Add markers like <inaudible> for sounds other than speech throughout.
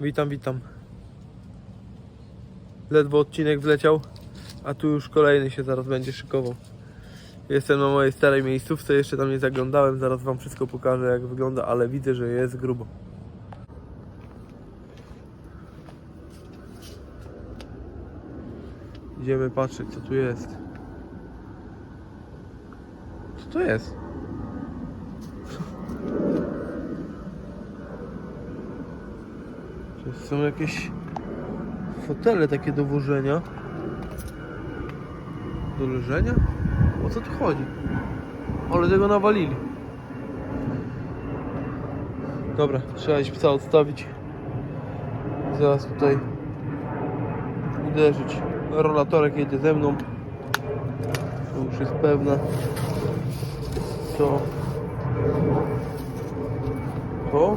Witam, witam. Ledwo odcinek wleciał, a tu już kolejny się zaraz będzie szykował. Jestem na mojej starej miejscówce, jeszcze tam nie zaglądałem, zaraz wam wszystko pokażę jak wygląda, ale widzę, że jest grubo. Idziemy patrzeć co tu jest. Co to jest? Są jakieś fotele takie do włożenia. Do leżenia? O co tu chodzi? Ale tego nawalili. Dobra, trzeba iść psa odstawić. Zaraz tutaj uderzyć. Rolatorek jedzie ze mną. To już jest pewne. To. To.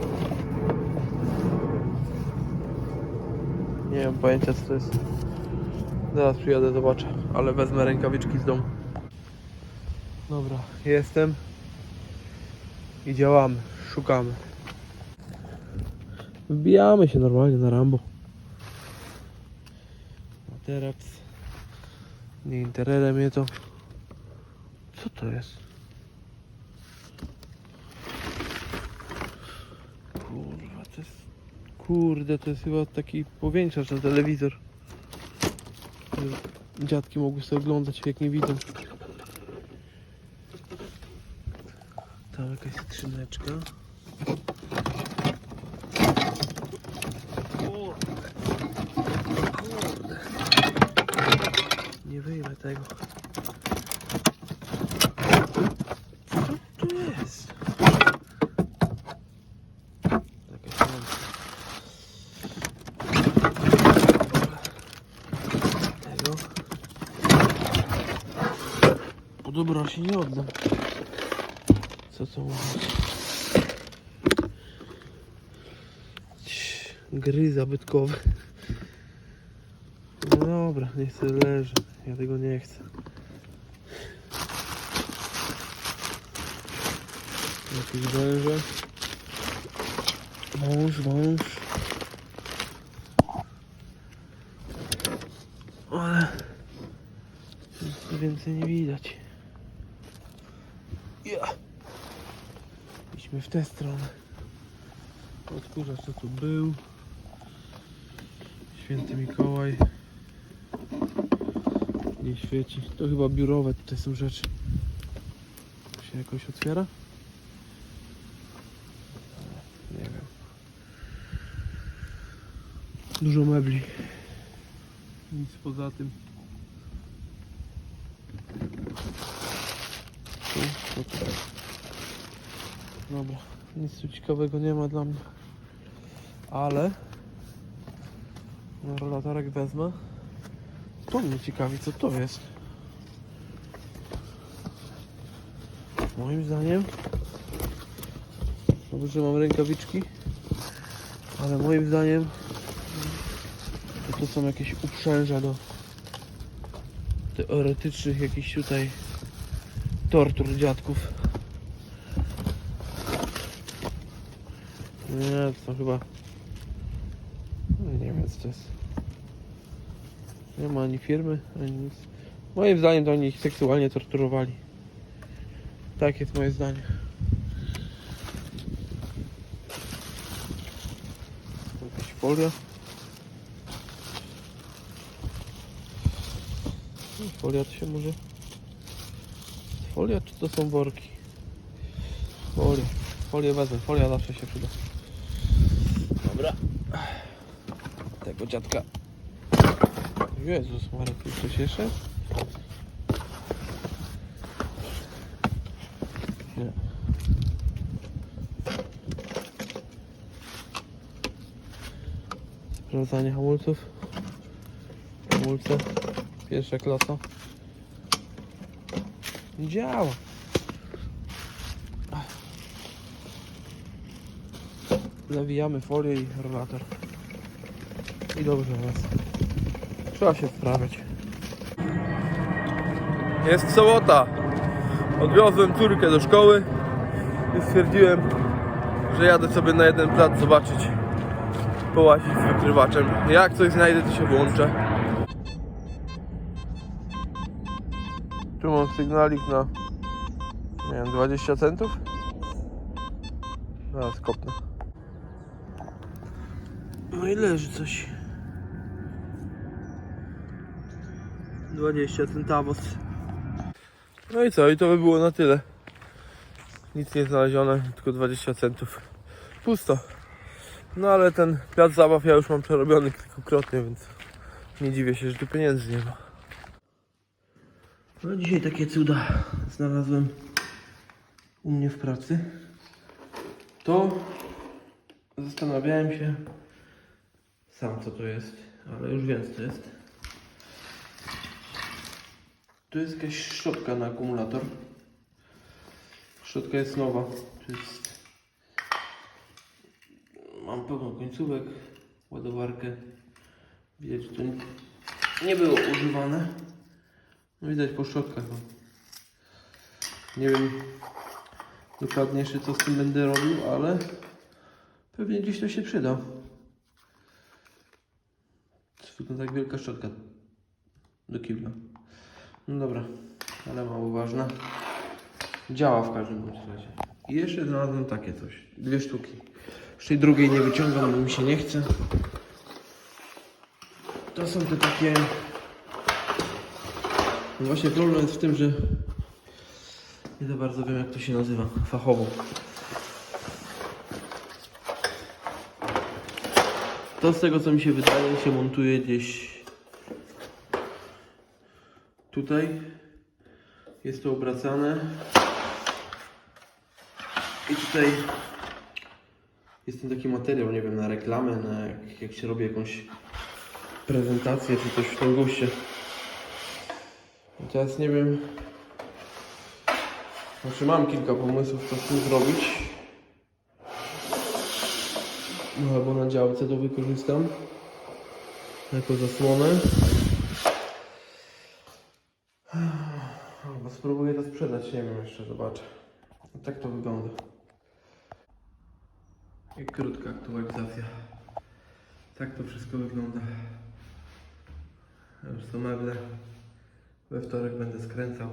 Nie mam pojęcia co to jest. Zaraz przyjadę, zobaczę. Ale wezmę rękawiczki z domu. Dobra, jestem. I działamy. Szukamy. Wbijamy się normalnie na Rambo. Materax. Nie interesuje mnie to. Co to jest? Kurwa, to jest... Kurde, to jest chyba taki powiększacz na telewizor. Dziadki mogły sobie oglądać jak nie widzą. Tam jakaś skrzyneczka. Kurde. Nie wyjmę tego. Co tu jest? Jakaś lampka. Tego. O dobra, się nie oddam. Co to może być? Ć, Gry zabytkowe. No dobra, niech sobie leży. Ja tego nie chcę. Jakieś węże. Wąż, wąż. Ale nic więcej nie widać. Ja. Idźmy w tę stronę. Odkurzacz co tu był. Święty Mikołaj. Nie świeci. To chyba biurowe tutaj są rzeczy. To się jakoś otwiera? Nie wiem. Dużo mebli. Nic poza tym. Jest? Dobra, nic tu ciekawego nie ma dla mnie. Ale no, wezmę. To mnie ciekawi, co to jest. Moim zdaniem dobrze, że mam rękawiczki, ale moim zdaniem to, to są jakieś uprzęża do teoretycznych jakichś tutaj tortur dziadków. Nie, to są chyba. Nie wiem co to jest. Nie ma ani firmy, ani nic. Moim zdaniem to oni ich seksualnie torturowali. Tak jest moje zdanie. Jakaś folia. Folia to się może. Folia czy to są worki? Folia. Folię wezmę, folia zawsze się przyda. Dobra. Tego dziadka. Jezus Marek, tu coś jeszcze? Nie. Sprawdzanie hamulców. Hamulce. Pierwsza klasa. Nie działa. Zawijamy folię i rollator. I dobrze jest. Trzeba się sprawiać. Jest sobota. Odwiozłem córkę do szkoły i stwierdziłem, że jadę sobie na jeden plac zobaczyć połazić z wykrywaczem. Jak coś znajdę, to się włączę. Tu mam sygnalik na nie wiem, 20 centów. Zaraz kopnę. No i leży coś. 20 centavos. No i co? I to by było na tyle. Nic nie znalezione, tylko 20 centów. Pusto. No ale ten plac zabaw ja już mam przerobiony kilkukrotnie, więc nie dziwię się, że tu pieniędzy nie ma. No dzisiaj takie cuda znalazłem u mnie w pracy. To zastanawiałem się sam co to jest, ale już wiem co to jest. Tu jest jakaś szczotka na akumulator. Szczotka jest nowa. Tu jest... Mam pełno końcówek, ładowarkę. Widać, to nie było używane. No widać po szczotkach. No. Nie wiem dokładnie jeszcze co z tym będę robił, ale pewnie gdzieś to się przyda. Wygląda jak wielka szczotka do kibla. No dobra, ale mało ważne. Działa w każdym razie. I jeszcze znalazłem takie coś. Dwie sztuki. Już tej drugiej nie wyciągam, bo mi się nie chce. To są te takie... No właśnie problem jest w tym, że nie za bardzo wiem jak to się nazywa fachowo. To z tego co mi się wydaje się montuje gdzieś tutaj. Jest to obracane. I tutaj jest ten taki materiał, nie wiem, na reklamę, na jak, jak się robi jakąś prezentację czy coś w tym guście. Teraz nie wiem. Znaczy mam kilka pomysłów, co z tym zrobić. No albo na działce to wykorzystam jako zasłonę. Albo spróbuję to sprzedać, nie wiem jeszcze, zobaczę. Tak to wygląda. I krótka aktualizacja. Tak to wszystko wygląda. Już są meble. We wtorek będę skręcał.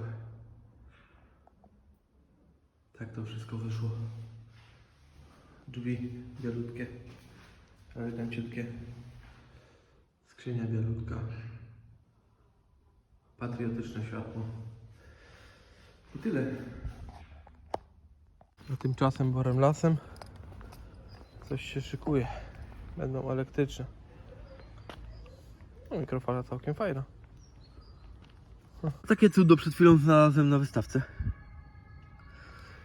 Tak to wszystko wyszło. Drzwi bielutkie, eleganciutkie. Skrzynia bielutka. Patriotyczne światło. I tyle. A tymczasem borem lasem coś się szykuje. Będą elektryczne. No, mikrofala całkiem fajna. Takie cudo przed chwilą znalazłem na wystawce.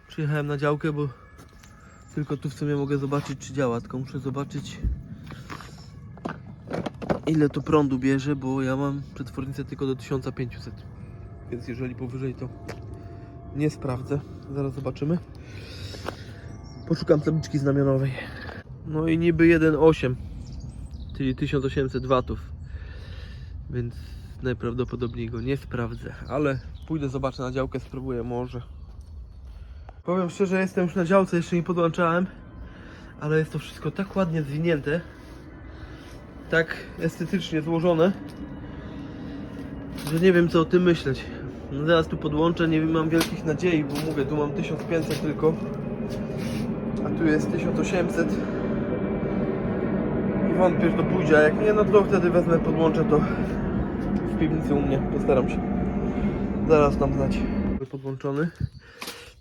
Przyjechałem na działkę, bo tylko tu w sumie mogę zobaczyć czy działa, tylko muszę zobaczyć ile to prądu bierze, bo ja mam przetwornicę tylko do 1500. Więc jeżeli powyżej to nie sprawdzę. Zaraz zobaczymy. Poszukam tabliczki znamionowej. No i niby 1,8 czyli 1800 watów. Więc najprawdopodobniej go nie sprawdzę, ale pójdę zobaczę na działkę, spróbuję może. Powiem szczerze, jestem już na działce, jeszcze nie podłączałem, ale jest to wszystko tak ładnie zwinięte, tak estetycznie złożone, że nie wiem co o tym myśleć. No zaraz tu podłączę, nie mam wielkich nadziei, bo mówię, tu mam 1500 tylko, a tu jest 1800 i wątpię, że to pójdzie, a jak nie, no to wtedy wezmę, podłączę to piwnicy u mnie, postaram się. Zaraz tam znać. Podłączony.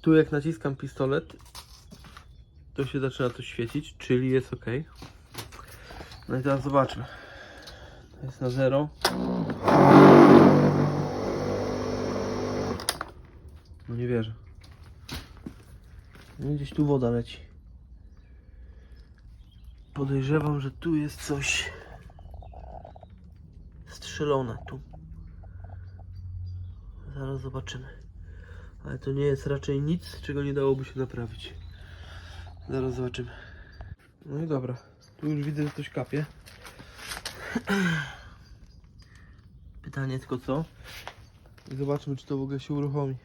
Tu jak naciskam pistolet, to się zaczyna to świecić, czyli jest ok. No i teraz zobaczmy. To jest na zero. No nie wierzę. No gdzieś tu woda leci. Podejrzewam, że tu jest coś strzelone tu. Zaraz zobaczymy. Ale to nie jest raczej nic, czego nie dałoby się naprawić. Zaraz zobaczymy. No i dobra. Tu już widzę, że coś kapie. <clears throat> Pytanie tylko co? I zobaczmy, czy to w ogóle się uruchomi.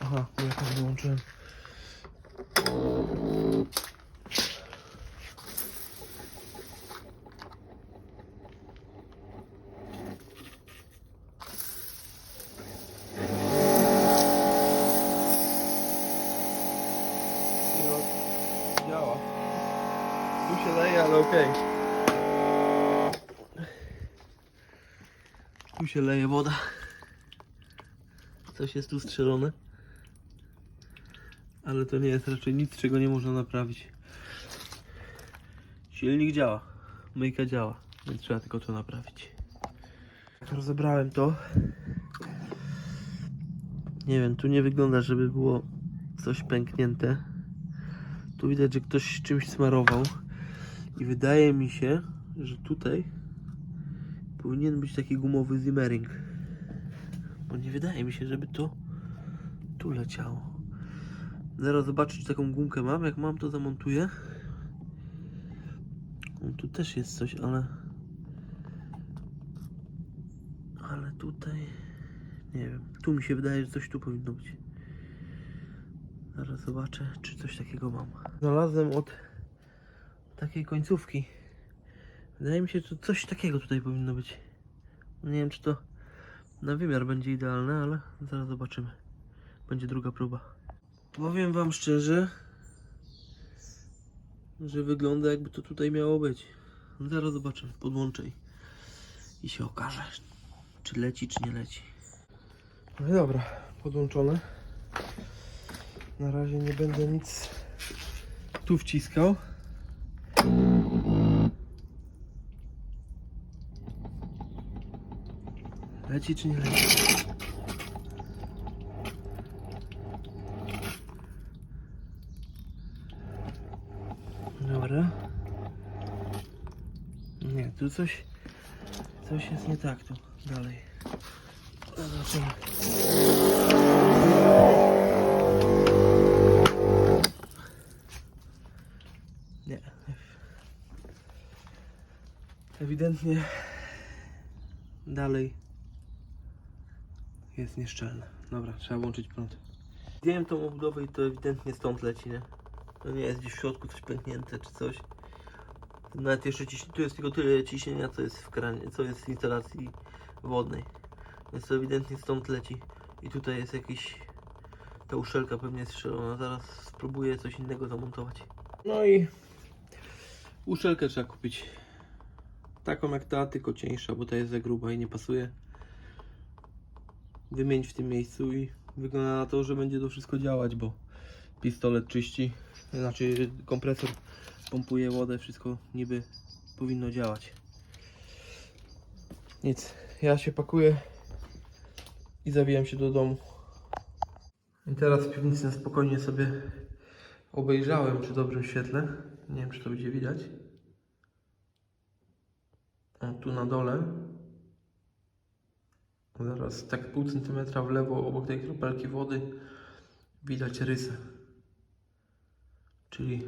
Aha, ja tak wyłączyłem. Nie no, działa. Ale okej. Tu się leje woda. Coś jest tu strzelone. Ale to nie jest raczej nic, czego nie można naprawić. Silnik działa. Myjka działa. Więc trzeba tylko to naprawić. Rozebrałem to. Nie wiem, tu nie wygląda, żeby było coś pęknięte. Tu widać, że ktoś czymś smarował. I wydaje mi się, że tutaj powinien być taki gumowy zimmering. Bo nie wydaje mi się, żeby to tu leciało. Zaraz zobaczę, czy taką gumkę mam. Jak mam, to zamontuję. O, tu też jest coś, ale... Ale tutaj... Nie wiem. Tu mi się wydaje, że coś tu powinno być. Zaraz zobaczę, czy coś takiego mam. Znalazłem od takiej końcówki. Wydaje mi się, że coś takiego tutaj powinno być. Nie wiem, czy to na wymiar będzie idealne, ale zaraz zobaczymy. Będzie druga próba. Powiem Wam szczerze, że wygląda jakby to tutaj miało być. Zaraz zobaczymy, podłączę i- i się okaże, czy leci, czy nie leci. No i dobra, podłączone. Na razie nie będę nic tu wciskał. Leci czy nie leci? Dobra. Nie, tu coś coś jest nie tak tu dalej. Zobaczymy. Nie. Ewidentnie dalej jest nieszczelne. Dobra, trzeba włączyć prąd. Zdjąłem tą obudowę i to ewidentnie stąd leci, nie? To nie jest gdzieś w środku coś pęknięte czy coś. Nawet jeszcze ciśnienie, tu jest tylko tyle ciśnienia, co jest w kranie, co jest w instalacji wodnej. Więc to ewidentnie stąd leci. I tutaj jest jakiś... Ta uszelka pewnie jest strzelona. Zaraz spróbuję coś innego zamontować. No i... Uszelkę trzeba kupić. Taką jak ta, tylko cieńsza, bo ta jest za gruba i nie pasuje. Wymienić w tym miejscu i wygląda na to, że będzie to wszystko działać, bo pistolet czyści, znaczy kompresor pompuje wodę, wszystko niby powinno działać. Nic, ja się pakuję i zawijam się do domu. I teraz w piwnicy na spokojnie sobie obejrzałem przy dobrym świetle. Nie wiem, czy to będzie widać. O, tu na dole. Zaraz tak pół centymetra w lewo obok tej kropelki wody widać rysę. Czyli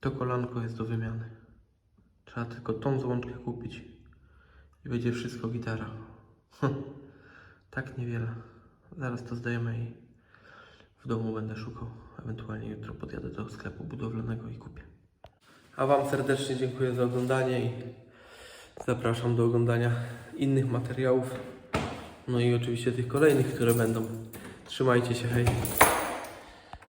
to kolanko jest do wymiany. Trzeba tylko tą złączkę kupić i będzie wszystko gitara. tak niewiele. Zaraz to zdajemy i w domu będę szukał. Ewentualnie jutro podjadę do sklepu budowlanego i kupię. A Wam serdecznie dziękuję za oglądanie i zapraszam do oglądania innych materiałów. No i oczywiście tych kolejnych, które będą. Trzymajcie się, hej.